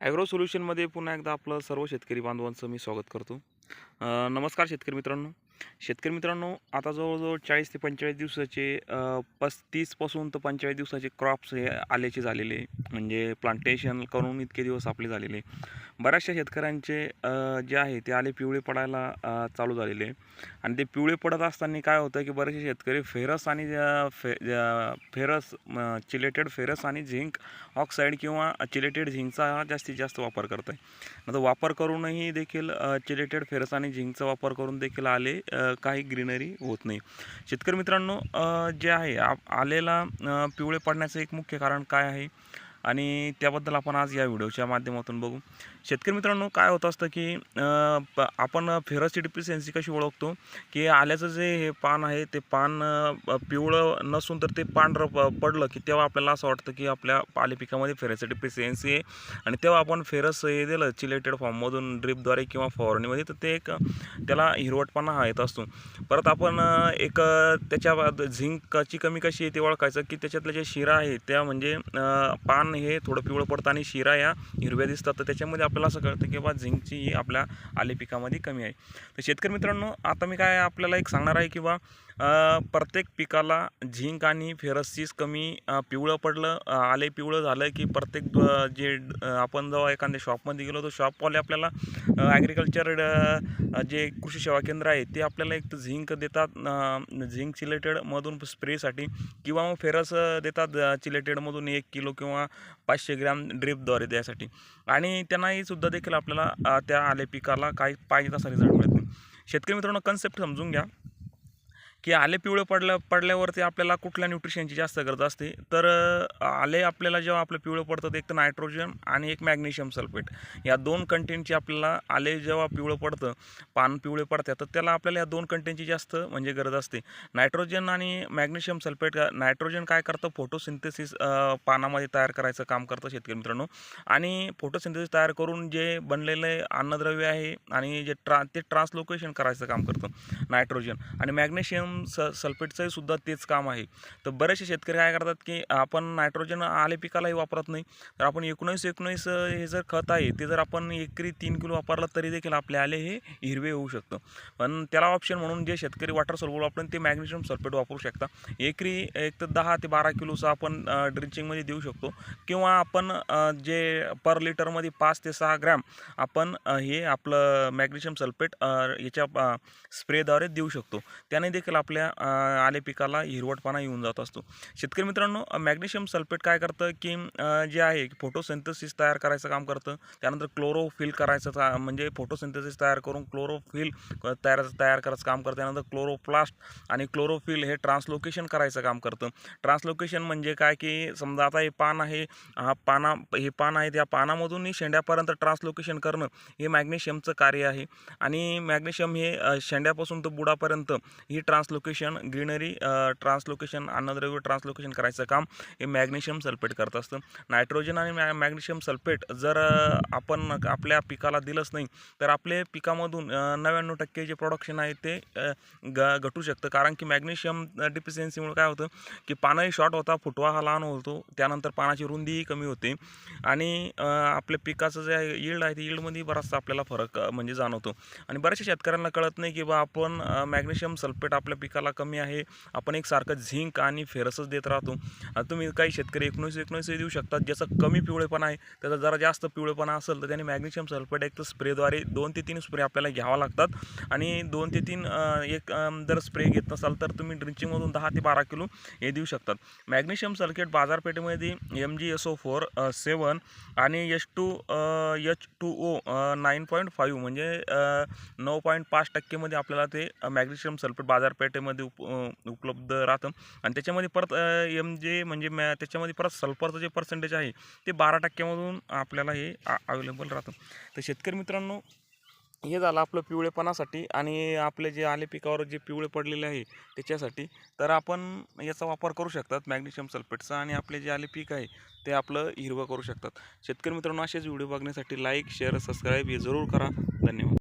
Agro सोल्युशनमध्ये पुन्हा एकदा आपलं सर्व शेतकरी बांधवांचं मी स्वागत करतो. नमस्कार शेतकरी मित्रांनो. शेतकरी मित्रांनो आता जवळजवळ चाळीस ते पंचेचाळीस दिवसाचे पस्तीसपासून तर पंचेचाळीस दिवसाचे क्रॉप्स हे आल्याचे झालेले. म्हणजे प्लांटेशन करून इतके दिवस आपले झालेले. बऱ्याचशा शेतकऱ्यांचे जे आहे ते आले पिवळे पडायला चालू झालेले. आणि ते पिवळे पडत असताना काय होतं की बरेचसे शेतकरी फेरस आणि फे फेरस चिलेटेड फेरस आणि झिंक ऑक्साईड किंवा चिलेटेड झिंकचा हा जास्तीत जास्त वापर करत आहे आता वापर करूनही देखील चिलेटेड फेरस आणि झिंकचा वापर करून देखील आले काही ग्रीनरी होत नाही. शेतकरी मित्रांनो जे आहे आलेला पिवळे पडण्याचं एक मुख्य कारण काय आहे? आणि त्याबद्दल आपण आज या व्हिडिओच्या माध्यमातून बघू. शेतकरी मित्रांनो काय होत असतं की प- आपण फेरसची डिप्रिसेन्सी कशी ओळखतो? की आल्याचं जे हे पान आहे ते पान पिवळं नसून तर ते पांढरं प- पडलं की तेव्हा आपल्याला असं वाटतं की आपल्या आले पिकामध्ये फेरसची डिफिशियन्सी आहे. आणि तेव्हा आपण फेरस हे दिलं चिलेटेड फॉर्ममधून ड्रिपद्वारे किंवा फवारणीमध्ये तर ते एक त्याला हिरवटपणा हा येत असतो. परत आपण एक त्याच्या झिंकची कमी कशी आहे ते ओळखायचं की त्याच्यातल्या ज्या शिरा आहे त्या म्हणजे पान कारण हे थोडं पिवळं पडतं आणि शिरा या हिरव्या दिसतात. तर त्याच्यामध्ये आपल्याला असं कळतं की बा झिंकची ही आपल्या आले पिकामध्ये कमी आहे. तर शेतकरी मित्रांनो आता मी काय आपल्याला एक सांगणार आहे की बा प्रत्येक पिकाला झिंक आणि फेरसचीच कमी पिवळं पडलं आले पिवळं झालं की प्रत्येक जे आपण जेव्हा एखाद्या शॉपमध्ये गेलो तर शॉपवाले आपल्याला ॲग्रिकल्चर जे कृषी सेवा केंद्र आहे ते आपल्याला एक तर झिंक देतात झिंक चिलेटेडमधून स्प्रेसाठी किंवा मग फेरस देतात चिलेटेडमधून एक किलो किंवा पाचशे ग्रॅम ड्रिपद्वारे द्यायसाठी आणि त्यांनाही सुद्धा देखील आपल्याला त्या आले पिकाला काही पाहिजे तसा रिझल्ट मिळत नाही. शेतकरी मित्रांनो कन्सेप्ट समजून घ्या. की आले पिवळे पडल्या पडल्यावरती आपल्याला कुठल्या न्यूट्रिशनची जास्त गरज असते? तर आले आपल्याला जेव्हा आपलं पिवळं पडतं ते एक तर नायट्रोजन आणि एक मॅग्नेशियम सल्फेट या दोन कंटेंटची आपल्याला आले जेव्हा पिवळं पडतं पान पिवळे पडतात तर त्याला आपल्याला या दोन कंटेंटची जास्त म्हणजे गरज असते. नायट्रोजन आणि मॅग्नेशियम सल्फेट नायट्रोजन काय करतं? फोटोसिंथेसिस पानामध्ये तयार करायचं काम करतं शेतकरी मित्रांनो. आणि फोटोसिंथेसिस तयार करून जे बनलेले अन्नद्रव्य आहे आणि जे ट्रा ते ट्रान्सलोकेशन करायचं काम करतं नायट्रोजन आणि मॅग्नेशियम स सल्फेटचंही सुद्धा तेच काम आहे. तर बरेचसे शेतकरी काय करतात की आपण नायट्रोजन आले पिकालाही वापरत नाही. तर आपण एकोणीस एकोणीस हे जर खत आहे ते जर आपण एकरी तीन किलो वापरलं तरी देखील आपले आले हे हिरवे होऊ शकतं. पण त्याला ऑप्शन म्हणून जे शेतकरी वॉटर सोल्युबल वापरून ते मॅग्नेशियम सल्फेट वापरू शकता. एकरी एक तर दहा ते बारा किलोचं आपण ड्रिंचिंगमध्ये देऊ शकतो. किंवा आपण जे पर लिटरमध्ये पाच ते सहा ग्रॅम आपण हे आपलं मॅग्नेशियम सल्फेट याच्या स्प्रेद्वारे देऊ शकतो. त्याने देखील आपल्या आले पिकाला हिरवटपणा येऊन जात असतो. शेतकरी मित्रांनो मॅग्नेशियम सल्फेट काय करतं की जे आहे फोटोसिंथेसिस तयार करायचं काम करतं. त्यानंतर क्लोरोफिल करायचं म्हणजे फोटोसिंथेसिस तयार करून क्लोरोफिल तयार तयार करायचं काम करतं. त्यानंतर क्लोरोप्लास्ट आणि क्लोरोफिल हे ट्रान्सलोकेशन करायचं काम करतं. ट्रान्सलोकेशन म्हणजे काय की समजा आता हे पान आहे हा पाना हे पान आहे त्या पानामधूनही शेंड्यापर्यंत ट्रान्सलोकेशन करणं हे मॅग्नेशियमचं कार्य आहे. आणि मॅग्नेशियम हे शेंड्यापासून तर बुडापर्यंत ही ट्रान्स ट्रान्सलोकेशन ग्रीनरी ट्रान्सलोकेशन अन्नद्रव्य ट्रान्सलोकेशन करायचं काम हे मॅग्नेशियम सल्फेट करत असतं. नायट्रोजन आणि मॅ मॅग्नेशियम सल्फेट जर आपण आपल्या पिकाला दिलंच नाही तर आपले पिकामधून नव्याण्णव टक्के जे प्रोडक्शन आहे ते ग घटू शकतं. कारण की मॅग्नेशियम डिफिशियन्सीमुळे काय होतं की पानही शॉर्ट होता फुटवा हा लहान होतो त्यानंतर पानाची रुंदीही कमी होते आणि आपल्या पिकाचं जे यील्ड आहे ते यील्डमध्ये बराचसा आपल्याला फरक म्हणजे जाणवतो. आणि बऱ्याचशा शेतकऱ्यांना कळत नाही की बा आपण मॅग्नेशियम सल्फेट आपल्या पिकाला कमी आहे. आपण एक सारखं झिंक आणि फेरसच देत राहतो. तुम्ही काही शेतकरी एकोणीस एकोणीस देऊ शकतात. ज्याचं कमी पिवळेपणा आहे त्याचा जरा जास्त पिवळेपणा असेल तर त्याने मॅग्नेशियम सल्फेट एक तर स्प्रेद्वारे दोन ते तीन स्प्रे आपल्याला घ्यावा लागतात. आणि दोन ते तीन एक जर स्प्रे घेत नसाल तर तुम्ही ड्रिंचिंगमधून दहा ते बारा किलो हे देऊ शकतात. मॅग्नेशियम सल्फेट बाजारपेठेमध्ये M G S O four seven आणि H two H two O nine point five म्हणजे नऊ पॉईंट पाच टक्केमध्ये आपल्याला ते मॅग्नेशियम सल्फेट बाजारपेठ बाजारपेठेमध्ये उप उपलब्ध राहतं. आणि त्याच्यामध्ये परत एम जे म्हणजे मॅ त्याच्यामध्ये परत सल्फरचं जे पर्सेंटेज आहे ते बारा टक्क्यामधून आपल्याला हे अवेलेबल राहतं. तर शेतकरी मित्रांनो हे झालं आपलं पिवळेपणासाठी आणि आपले जे आले पिकावर जे पिवळे पडलेले आहे त्याच्यासाठी. तर आपण याचा वापर करू शकतात मॅग्नेशियम सल्फेटचा आणि आपले जे आले पीक आहे ते आपलं हिरवं करू शकतात. शेतकरी मित्रांनो असेच व्हिडिओ बघण्यासाठी लाईक शेअर सबस्क्राईब हे जरूर करा. धन्यवाद.